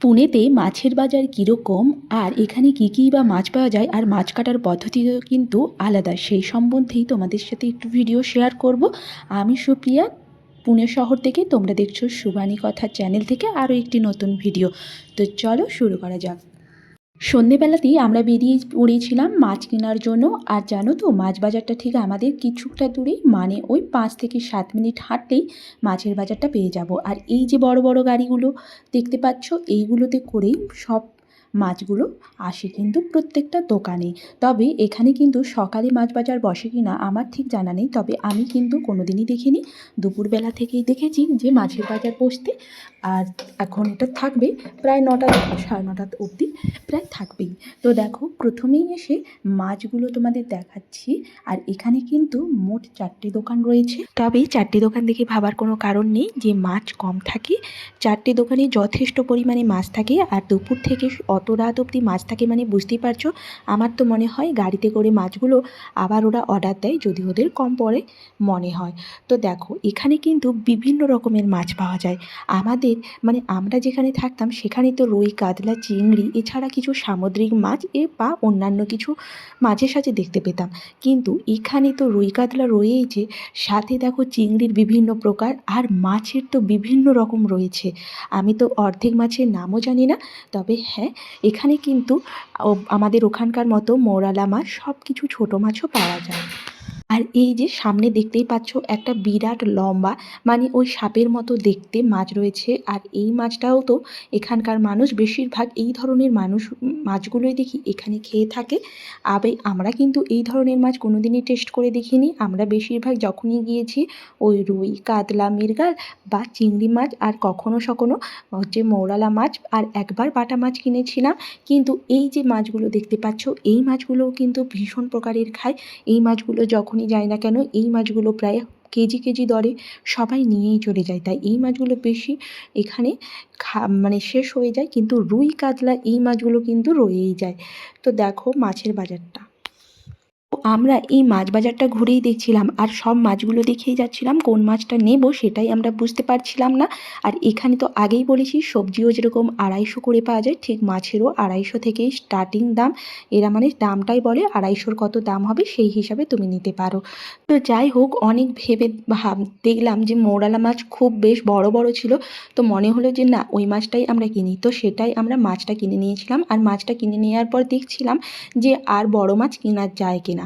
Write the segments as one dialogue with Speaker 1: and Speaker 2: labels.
Speaker 1: পুনেতে মাছের বাজার কীরকম আর এখানে কী কী বা মাছ পাওয়া যায় আর মাছ কাটার পদ্ধতিও কিন্তু আলাদা। সেই সম্বন্ধেই তোমাদের সাথে একটু ভিডিও শেয়ার করব। আমি সুপ্রিয়া, পুনে শহর থেকে তোমরা দেখছ সুবাণী কথা চ্যানেল থেকে আরও একটি নতুন ভিডিও তো চলো শুরু করা যাক। সন্ধেবেলাতেই আমরা বেরিয়ে পড়েছিলাম মাছ কেনার জন্য। আর জানো তো, মাছ বাজারটা ঠিক আমাদের কিছুটা দূরেই মানে ওই পাঁচ থেকে সাত মিনিট হাঁটলেই মাছের বাজারটা পেয়ে যাব। আর এই যে বড় বড় গাড়িগুলো দেখতে পাচ্ছ, এইগুলোতে করেই সব মাছগুলো আসে কিন্তু প্রত্যেকটা দোকানে তবে এখানে কিন্তু সকালে মাছ বাজার বসে কি না আমার ঠিক জানা নেই। তবে আমি কিন্তু কোনো দিনই দেখিনি। দুপুরবেলা থেকেই দেখেছি যে মাছের বাজার বসতে আর এখন এটা থাকবে প্রায় নটা সাড়ে নটা অবধি, প্রায় থাকবেই। তো দেখো, প্রথমেই এসে মাছগুলো তোমাদের দেখাচ্ছি। আর এখানে কিন্তু মোট চারটে দোকান রয়েছে। তবে চারটে দোকান দেখে ভাবার কোনো কারণ নেই যে মাছ কম থাকে। চারটে দোকানে যথেষ্ট পরিমাণে মাছ থাকে। আর দুপুর থেকে অত রাত অবধি মাছ থাকে মানে বুঝতেই পারছ? আমার তো মনে হয় গাড়িতে করে মাছগুলো আবার ওরা অর্ডার দেয় যদি ওদের কম পড়ে, মনে হয়। তো দেখো, এখানে কিন্তু বিভিন্ন রকমের মাছ পাওয়া যায়। আমাদের মানে আমরা যেখানে থাকতাম, সেখানে তো রুই, কাতলা, চিংড়ি, এছাড়া কিছু সামুদ্রিক মাছ এ বা অন্যান্য কিছু মাঝে সাঝে দেখতে পেতাম। কিন্তু এখানে তো রুই, কাতলা রয়েইছে সাথে দেখো চিংড়ির বিভিন্ন প্রকার আর মাছের তো বিভিন্ন রকম রয়েছে। আমি তো অর্ধেক মাছের নামও জানি না, তবে হ্যাঁ এখানে কিন্তু আমাদের ওখানকার মতো মৌরালা মাছ সব কিছু ছোটো মাছও পাওয়া যায়। আর এই যে সামনে দেখতেই পাচ্ছ একটা বিরাট লম্বা মানে ওই সাপের মতো দেখতে মাছ রয়েছে। আর এই মাছটাও তো এখানকার মানুষ, বেশিরভাগ এই ধরনের মানুষ, মাছগুলোই দেখি এখানে খেয়ে থাকে। আবে, আমরা কিন্তু এই ধরনের মাছ কোনোদিনই টেস্ট করে দেখিনি। আমরা বেশিরভাগ যখনই গিয়েছি, ওই রুই, কাতলা, মৃগাল বা চিংড়ি মাছ আর কখনো সখনো হচ্ছে মৌরালা মাছ আর একবার বাটা মাছ কিনেছিলাম। কিন্তু এই যে মাছগুলো দেখতে পাচ্ছ, এই মাছগুলোও কিন্তু ভীষণ প্রকারের খায়। এই মাছগুলো যখনই যাই না কেন এই মাছগুলো প্রায় কেজি কেজি দরে সবাই নিয়েই চলে যায়। তাই এই মাছগুলো বেশি এখানে খা মানে শেষ হয়ে যায়, কিন্তু রুই কাতলা এই মাছগুলো কিন্তু রয়েই যায়। তো দেখো মাছের বাজারটা। আমরা এই মাছ বাজারটা ঘুরেই দেখছিলাম আর সব মাছগুলো দেখেই যাচ্ছিলাম, কোন মাছটা নেব সেটাই আমরা বুঝতে পারছিলাম না। আর এখানে তো আগেই বলেছি, সবজিও যেরকম আড়াইশো করে পাওয়া যায়, ঠিক মাছেরও আড়াইশো থেকেই স্টার্টিং দাম। এরা মানে দামটাই বলে, আড়াইশোর কত দাম হবে সেই হিসাবে তুমি নিতে পারো। তো যাই হোক, অনেক ভেবে ভাব, দেখলাম যে মৌরালা মাছ খুব বেশ বড় বড় ছিল। তো মনে হলো যে না, ওই মাছটাই আমরা কিনি। তো সেটাই আমরা মাছটা কিনে নিয়েছিলাম। আর মাছটা কিনে নেওয়ার পর দেখছিলাম যে আর বড় মাছ কেনা যায় কিনা।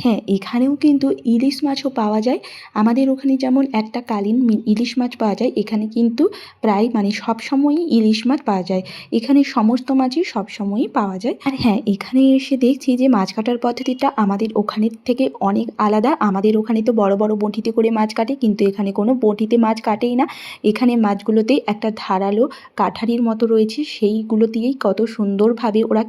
Speaker 1: হ্যাঁ এখানেও কিন্তু ইলিশ মাছও পাওয়া যায়। আমাদের ওখানে যেমন একটা কালীন ইলিশ মাছ পাওয়া যায়, এখানে কিন্তু প্রায় মানে সব সময়ই ইলিশ মাছ পাওয়া যায়। এখানে সমস্ত মাছই সব সময়ই পাওয়া যায়। আর হ্যাঁ এখানে এসে দেখছি যে মাছ কাটার পদ্ধতিটা আমাদের ওখানের থেকে অনেক আলাদা। আমাদের ওখানে তো বড় বড় বঁটিতে করে মাছ কাটে, কিন্তু এখানে কোনো বঁটিতে মাছ কাটেই না। এখানে মাছগুলোতে একটা ধারালো কাঠারির মতো রয়েছে, সেইগুলো দিয়েই কত সুন্দরভাবে ওরা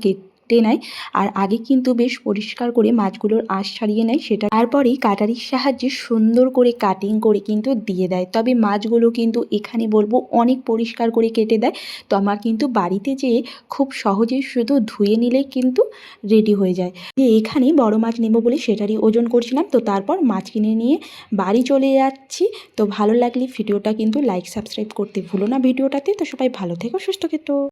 Speaker 1: নেয় আর আগে কিন্তু বেশ পরিষ্কার করে মাছগুলোর আঁশ ছাড়িয়ে নেয় সেটা তারপরেই কাটারির সাহায্যে সুন্দর করে কাটিং করে কিন্তু দিয়ে দেয়। তবে মাছগুলো কিন্তু এখানে বলব অনেক পরিষ্কার করে কেটে দেয়। তো আমার কিন্তু বাড়িতে যেয়ে খুব সহজেই শুধু ধুয়ে নিলেই কিন্তু রেডি হয়ে যায়। যে এখানে বড় মাছ নেব বলে সেটারই ওজন করছিলাম। তো তারপর মাছ কিনে নিয়ে বাড়ি চলে যাচ্ছি। তো ভালো লাগলে ভিডিওটা কিন্তু লাইক সাবস্ক্রাইব করতে ভুলো না ভিডিওটাতে। তো সবাই ভালো থেকো, সুস্থ থেকো।